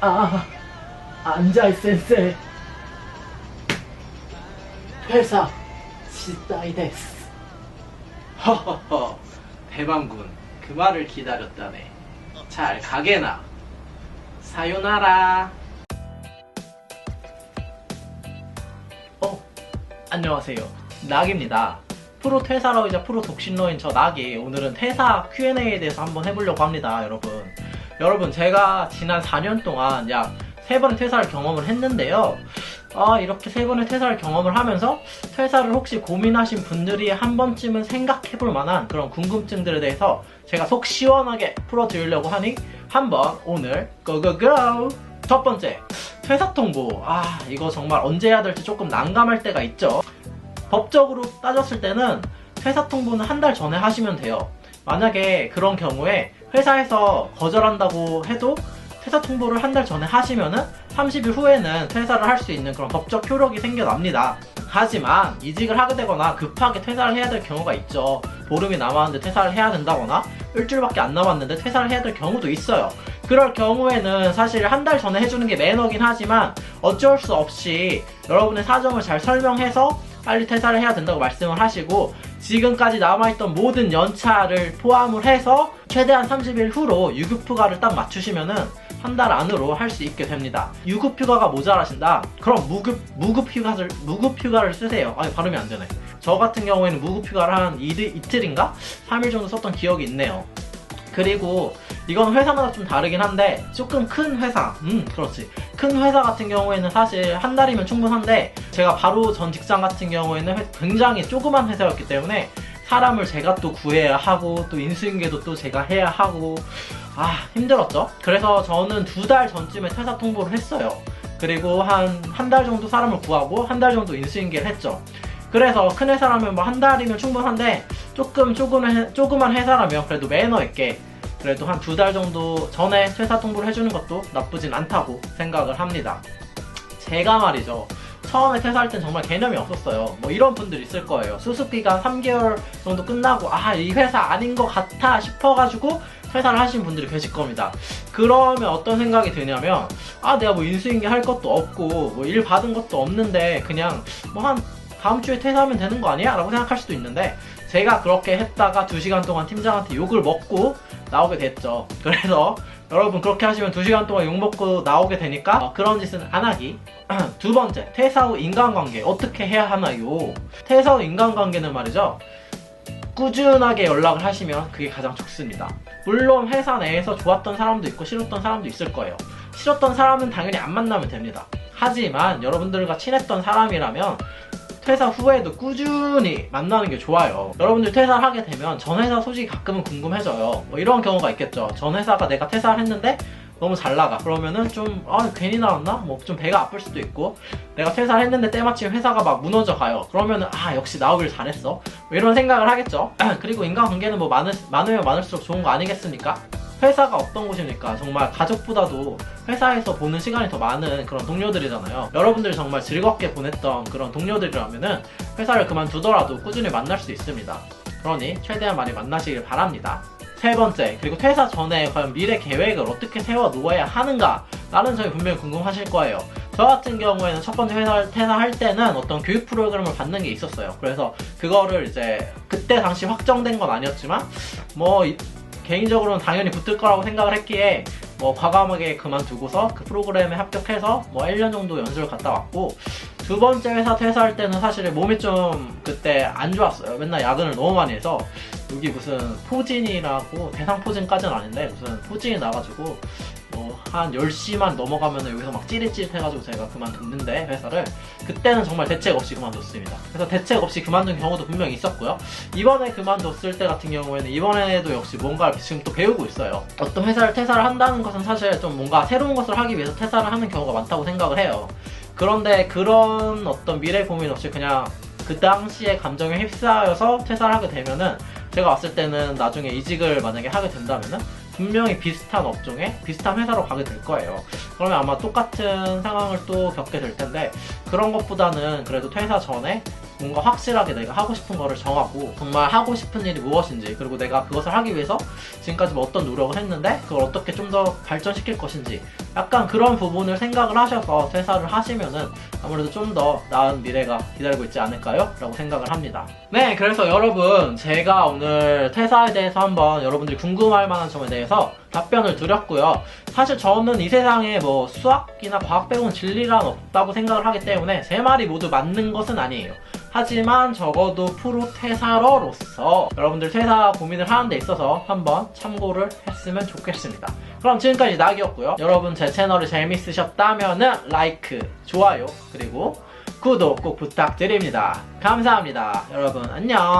아, 안자이 센세. 회사, 시다이 데스. 허허허 대방군 그 말을 기다렸다네. 잘 가게나. 사요나라. 어 안녕하세요. 낙입니다. 프로 퇴사러이자 프로 독신러인 저 낙이 오늘은 퇴사 Q&A에 대해서 한번 해보려고 합니다 여러분 여러분 제가 지난 4년 동안 약 3번의 퇴사를 경험을 했는데요 아, 이렇게 세 번의 퇴사를 경험을 하면서 퇴사를 혹시 고민하신 분들이 한 번쯤은 생각해 볼 만한 그런 궁금증들에 대해서 제가 속 시원하게 풀어드리려고 하니 한번 오늘 고고고! 첫 번째, 퇴사 통보. 아, 이거 정말 언제 해야 될지 조금 난감할 때가 있죠. 법적으로 따졌을 때는 퇴사 통보는 한 달 전에 하시면 돼요. 만약에 그런 경우에 회사에서 거절한다고 해도 퇴사 통보를 한 달 전에 하시면은 30일 후에는 퇴사를 할 수 있는 그런 법적 효력이 생겨납니다. 하지만 이직을 하게 되거나 급하게 퇴사를 해야 될 경우가 있죠. 보름이 남았는데 퇴사를 해야 된다거나 일주일밖에 안 남았는데 퇴사를 해야 될 경우도 있어요. 그럴 경우에는 사실 한 달 전에 해주는 게 매너긴 하지만 어쩔 수 없이 여러분의 사정을 잘 설명해서 빨리 퇴사를 해야 된다고 말씀을 하시고 지금까지 남아있던 모든 연차를 포함을 해서 최대한 30일 후로 유급휴가를 딱 맞추시면은 한 달 안으로 할 수 있게 됩니다. 유급휴가가 모자라신다? 그럼 무급, 무급휴가를, 무급휴가를 쓰세요. 아니, 발음이 안 되네. 저 같은 경우에는 무급휴가를 한 이틀, 이틀인가? 3일 정도 썼던 기억이 있네요. 그리고 이건 회사마다 좀 다르긴 한데 조금 큰 회사 음 그렇지. 큰 회사 같은 경우에는 사실 한 달이면 충분한데 제가 바로 전 직장 같은 경우에는 회- 굉장히 조그만 회사였기 때문에 사람을 제가 또 구해야 하고 또 인수인계도 또 제가 해야 하고 아 힘들었죠. 그래서 저는 두 달 전쯤에 퇴사 통보를 했어요. 그리고 한 한 달 정도 사람을 구하고 한 달 정도 인수인계를 했죠. 그래서 큰 회사라면 뭐 한 달이면 충분한데 조금 조금 해- 조그만 회사라면 그래도 매너 있게 그래도 한 두 달 정도 전에 퇴사 통보를 해주는 것도 나쁘진 않다고 생각을 합니다. 제가 말이죠. 처음에 퇴사할 땐 정말 개념이 없었어요. 뭐 이런 분들 있을 거예요. 수습기간 3개월 정도 끝나고 아, 이 회사 아닌 것 같아 싶어가지고 퇴사를 하신 분들이 계실 겁니다. 그러면 어떤 생각이 드냐면 아, 내가 뭐 인수인계 할 것도 없고 뭐 일 받은 것도 없는데 그냥 뭐 한 다음 주에 퇴사하면 되는 거 아니야? 라고 생각할 수도 있는데 제가 그렇게 했다가 2시간 동안 팀장한테 욕을 먹고 나오게 됐죠. 그래서 여러분 그렇게 하시면 2시간 동안 욕먹고 나오게 되니까 어, 그런 짓은 안 하기. 두 번째, 퇴사 후 인간관계 어떻게 해야 하나요? 퇴사 후 인간관계는 말이죠. 꾸준하게 연락을 하시면 그게 가장 좋습니다. 물론 회사 내에서 좋았던 사람도 있고 싫었던 사람도 있을 거예요. 싫었던 사람은 당연히 안 만나면 됩니다. 하지만 여러분들과 친했던 사람이라면 퇴사 후에도 꾸준히 만나는 게 좋아요. 여러분들 퇴사를 하게 되면 전 회사 소식이 가끔은 궁금해져요. 뭐 이런 경우가 있겠죠. 전 회사가 내가 퇴사를 했는데 너무 잘 나가. 그러면은 좀, 아, 괜히 나왔나? 뭐 좀 배가 아플 수도 있고, 내가 퇴사를 했는데 때마침 회사가 막 무너져 가요. 그러면은, 아, 역시 나오길 잘했어. 뭐 이런 생각을 하겠죠. 그리고 인간관계는 뭐 많으, 많으면 많을수록 좋은 거 아니겠습니까? 회사가 어떤 곳입니까? 정말 가족보다도 회사에서 보는 시간이 더 많은 그런 동료들이잖아요. 여러분들 정말 즐겁게 보냈던 그런 동료들이라면은 회사를 그만두더라도 꾸준히 만날 수 있습니다. 그러니 최대한 많이 만나시길 바랍니다. 세 번째, 그리고 퇴사 전에 과연 미래 계획을 어떻게 세워 놓아야 하는가? 라는 점이 분명히 궁금하실 거예요. 저 같은 경우에는 첫 번째 회사 퇴사할 때는 어떤 교육 프로그램을 받는 게 있었어요. 그래서 그거를 이제 그때 당시 확정된 건 아니었지만 뭐 이- 개인적으로는 당연히 붙을 거라고 생각을 했기에 뭐 과감하게 그만두고서 그 프로그램에 합격해서 뭐 1년 정도 연수를 갔다 왔고 두 번째 회사 퇴사할 때는 사실 몸이 좀 그때 안 좋았어요. 맨날 야근을 너무 많이 해서 여기 무슨 포진이라고 대상 포진까지는 아닌데 무슨 포진이 나가지고 뭐한 10시만 넘어가면 여기서 막 찌릿찌릿 해가지고 제가 그만뒀는데 회사를 그때는 정말 대책 없이 그만뒀습니다. 그래서 대책 없이 그만둔 경우도 분명히 있었고요. 이번에 그만뒀을 때 같은 경우에는 이번에도 역시 뭔가를 지금 또 배우고 있어요. 어떤 회사를 퇴사를 한다는 것은 사실 좀 뭔가 새로운 것을 하기 위해서 퇴사를 하는 경우가 많다고 생각을 해요. 그런데 그런 어떤 미래 고민 없이 그냥 그 당시의 감정에 휩싸여서 퇴사를 하게 되면은 제가 왔을 때는 나중에 이직을 만약에 하게 된다면은 분명히 비슷한 업종에 비슷한 회사로 가게 될 거예요. 그러면 아마 똑같은 상황을 또 겪게 될 텐데 그런 것보다는 그래도 퇴사 전에 뭔가 확실하게 내가 하고 싶은 거를 정하고 정말 하고 싶은 일이 무엇인지 그리고 내가 그것을 하기 위해서 지금까지 뭐 어떤 노력을 했는데 그걸 어떻게 좀 더 발전시킬 것인지 약간 그런 부분을 생각을 하셔서 퇴사를 하시면은 아무래도 좀 더 나은 미래가 기다리고 있지 않을까요? 라고 생각을 합니다. 네, 그래서 여러분 제가 오늘 퇴사에 대해서 한번 여러분들이 궁금할 만한 점에 대해서 답변을 드렸고요. 사실 저는 이 세상에 뭐 수학이나 과학 빼고는 진리란 없다고 생각을 하기 때문에 제 말이 모두 맞는 것은 아니에요. 하지만 적어도 프로 퇴사러로서 여러분들 퇴사 고민을 하는 데 있어서 한번 참고를 했으면 좋겠습니다. 그럼 지금까지 낙이었고요. 여러분 제 채널이 재밌으셨다면 라이크, 좋아요, 그리고 구독 꼭 부탁드립니다. 감사합니다. 여러분 안녕.